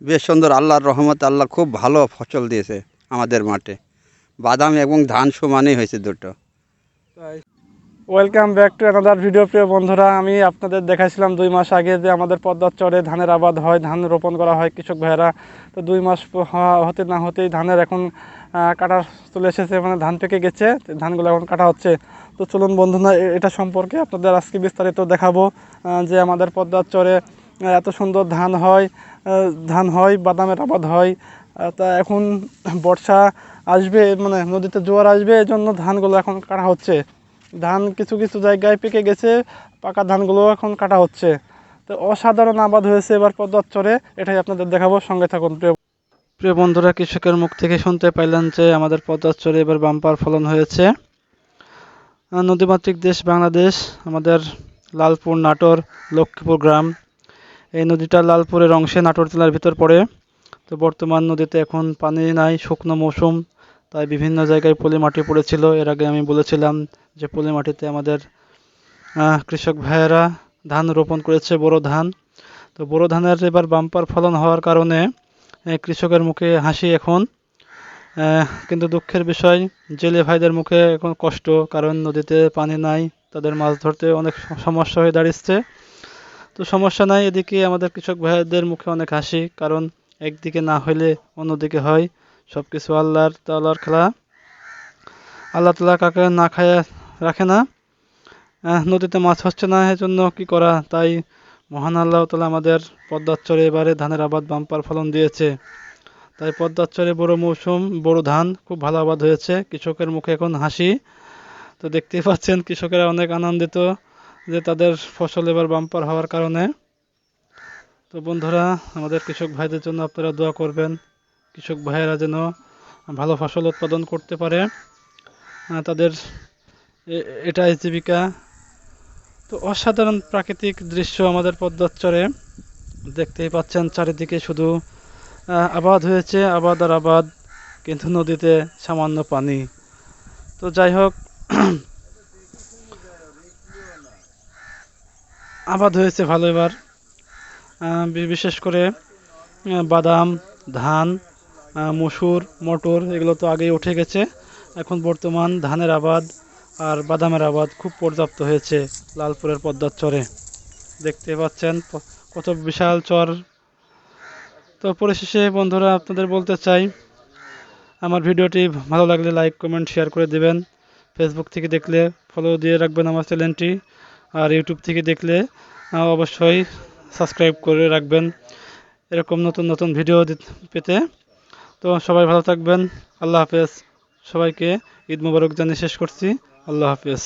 বেশ সুন্দর, আল্লাহর রহমতে আল্লাহ খুব ভালো ফসল দিয়েছে আমাদের মাঠে। বাদাম এবং ধান সমানই হয়েছে দুটো। Welcome back to another video প্রিয় বন্ধুরা। আমি আপনাদের দেখাইছিলাম দুই মাস আগে যে আমাদের পদ্মার চরে ধানের আবাদ হয়, ধান রোপণ করা হয় কৃষক ভাইয়েরা। তো দুই মাস হতে না হতেই ধানের এখন কাটা চলে এসেছে মানে ধান পেকে গেছে ধানগুলো এখন কাটা হচ্ছে। তো চলুন বন্ধুরা এটা সম্পর্কে আপনাদের আজকে বিস্তারিত দেখাবো যে আমাদের পদ্মার চরে এত সুন্দর ধান হয় ধান হয়, বাদামের আবাদ হয় তা এখন বর্ষা আসবে মানে নদীতে জোয়ার আসবে এই জন্য ধানগুলো এখন কাটা হচ্ছে। ধান কিছু কিছু জায়গায় পেকে গেছে, পাকা ধানগুলো এখন কাটা হচ্ছে। তো অসাধারণ আবাদ হয়েছে এবার পদ্মার চরে এটাই আপনাদের দেখাবো, সঙ্গে থাকুন, প্রিয় প্রিয় বন্ধুরা, কৃষকের মুখ থেকে শুনতে পাইলেন যে আমাদের পদ্মার চরে এবার বাম্পার ফলন হয়েছে। নদীমাতৃক দেশ বাংলাদেশ, আমাদের লালপুর নাটোর, লক্ষ্মীপুর গ্রাম। এই নদীটা লালপুরের অংশে নাটোর জেলার ভিতর পড়ে। তো বর্তমান নদীতে এখন পানি নাই, শুকনো মৌসুম, তাই বিভিন্ন জায়গায় পলি মাটি পড়েছিল। এর আগে আমি বলেছিলাম যে পলি মাটিতে আমাদের কৃষক ভাইয়েরা ধান রোপণ করেছে, বোরো ধান। তো বোরো ধানের এবার বাম্পার ফলন হওয়ার কারণে কৃষকের মুখে হাসি এখন। কিন্তু দুঃখের বিষয়, জেলে ভাইদের মুখে এখন কষ্ট, কারণ নদীতে পানি নাই, তাদের মাছ ধরতে অনেক সমস্যা হয়ে দাঁড়িয়েছে। তো সমস্যা নাই, এদিকে আমাদের কৃষক ভাইদের মুখে অনেক হাসি, কারণ একদিকে না হইলে অন্যদিকে হয়। সব কিছু আল্লাহর তাল্লাহর খেলা। আল্লাহ তালা কাকে না খায় রাখে না। নদীতে মাছ হচ্ছে না, এজন্য কি করা? তাই মহান আল্লাহ তালা আমাদের পদ্মার চরে এবারে ধানের আবাদ, বাম্পার ফলন দিয়েছে। তাই পদ্মার চরে বড় মৌসুম, বড় ধান, খুব ভালো আবাদ হয়েছে। কৃষকের মুখে এখন হাসি। তো দেখতেই পাচ্ছেন, কৃষকেরা অনেক আনন্দিত। যে তাদের ফসল এবার বাম্পার হওয়ার কারণে। তো বন্ধুরা, আমাদের কৃষক ভাইদের জন্য আপনারা দোয়া করবেন। কৃষক ভাইয়েরা যেন ভালো ফসল উৎপাদন করতে পারে। তাদের এটাই জীবিকা। তো অসাধারণ প্রাকৃতিক দৃশ্য আমাদের পদ্মার চরে দেখতেই পাচ্ছেন, চারিদিকে শুধু আবাদ হয়েছে, আবাদ আর আবাদ, কিন্তু নদীতে সামান্য পানি। তো যাই হোক আবাদ হয়েছে ভালো এবার। বিশেষ করে বাদাম, ধান মসুর, মটর, এগুলো তো আগেই উঠে গেছে। এখন বর্তমান ধানের আবাদ আর বাদামের আবাদ খুব পর্যাপ্ত হয়েছে লালপুরের পদ্মার চরে। দেখতে পাচ্ছেন কত বিশাল চর। তো পরিশেষে বন্ধুরা, আপনাদের বলতে চাই, আমার ভিডিওটি ভালো লাগলে লাইক, কমেন্ট, শেয়ার করে দেবেন। ফেসবুক থেকে দেখলে ফলো দিয়ে রাখবেন আমার চ্যানেলটি। আর ইউটিউব থেকে দেখলে অবশ্যই সাবস্ক্রাইব করে রাখবেন। এরকম নতুন নতুন ভিডিও পেতে। তো সবাই ভালো থাকবেন। আল্লাহ হাফেজ। সবাইকে ঈদ মোবারক জানিয়ে শেষ করছি। আল্লাহ হাফেজ।